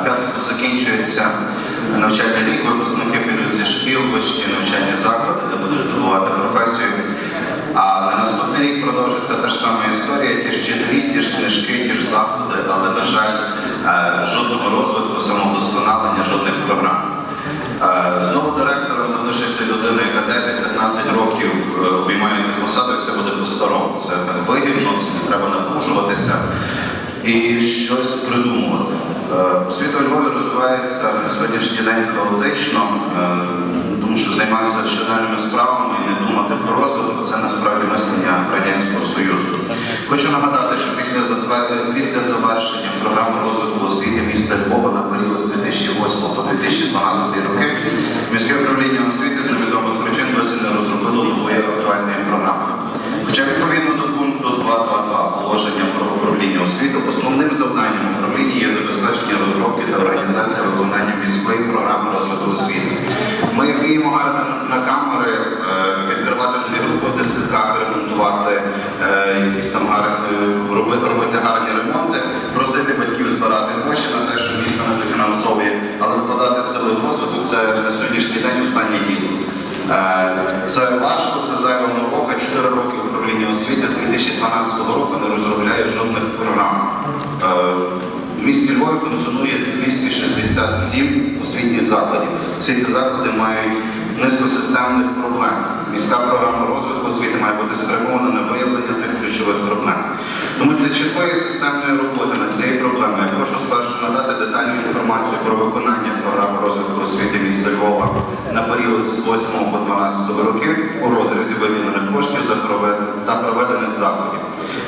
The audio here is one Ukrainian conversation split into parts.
П'ятницю закінчується навчальний рік, випускники підуть зі шкіл, вищі навчальні заклади, де будуть здобувати професію. А на наступний рік продовжиться та ж сама історія, ті ж вчителі, ті ж книжки, ті ж заходи, але, на жаль, е, жодного розвитку, самовдосконалення, жодних програм. Е, Знову директором залишиться людина, яка 10-15 років е, обіймає посаду, все буде по-старому. Це вигідно, це не треба напружуватися і щось придумувати. Е, Освіта у Львові розвивається на сьогоднішній день хаотично, е, тому що займатися щоденними справами і не думати про розвиток це насправді мислення Радянського Союзу. Хочу нагадати, що після, після завершення програми розвитку освіти міста Львова на період з 2008 по 2012 роки міське управління освіти з невідомих причин досі не розробило нової актуальної програми. Хоча відповідно до пункту 2.2.2 положення про управління освіти, основним завданням управління є забезпечення розробки та організація виконання міської програми розвитку освіти. Ми на камери е, відкривати нові групи дисках, ремонтувати е, якісь там гарні, робити, робити гарні ремонти, просити батьків збирати гроші на те, що місто не дофінансовує, але вкладати сили в розвиток це на сьогоднішній день останнє діло. Це важко, це зайва рока. Чотири роки управління освіти з 2012 року не розробляє жодних програм. Е, В місті Львові функціонує 267 освітніх закладів. Всі ці заклади мають низку системних проблем. Міська програма розвитку освіти має бути спрямована на виявлення тих ключових проблем. Тому для чіткої системної роботи над цією проблемою я прошу спершу надати детальну інформацію про виконання програми розвитку освіти міста Львова на період з 8 по 12 років у розрізі виділених коштів та проведених заходів.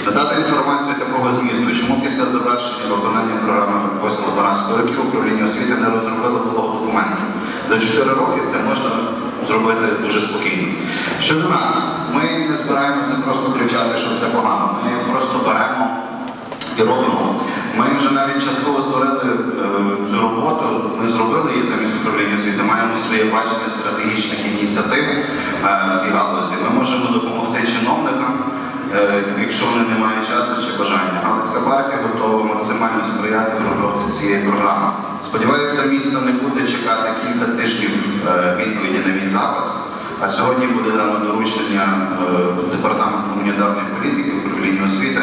Надати інформацію такого змісту, чому після завершення виконання програми 8-12 років управління освіти не розробило. За 4 роки це можна зробити дуже спокійно. Щодо нас, ми не збираємося просто кричати, що це погано. Ми просто беремо і робимо. Ми вже навіть частково створили е, цю роботу, ми зробили її замість управління освіти, маємо своє бачення стратегічних ініціатив е, в цій галузі. Ми можемо допомогти чиновникам, е, якщо вони не мають Галицька партія готова максимально сприяти розробці цієї програми. Сподіваюся, місто не буде чекати кілька тижнів е, відповіді на мій запит. А сьогодні буде дано доручення е, департаменту гуманітарної політики управління освіти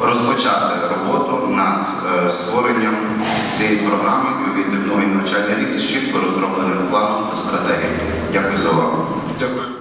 розпочати роботу над е, створенням цієї програми і увійти в новий навчальний рік з чітко розробленим планом та стратегією. Дякую за увагу. Дякую.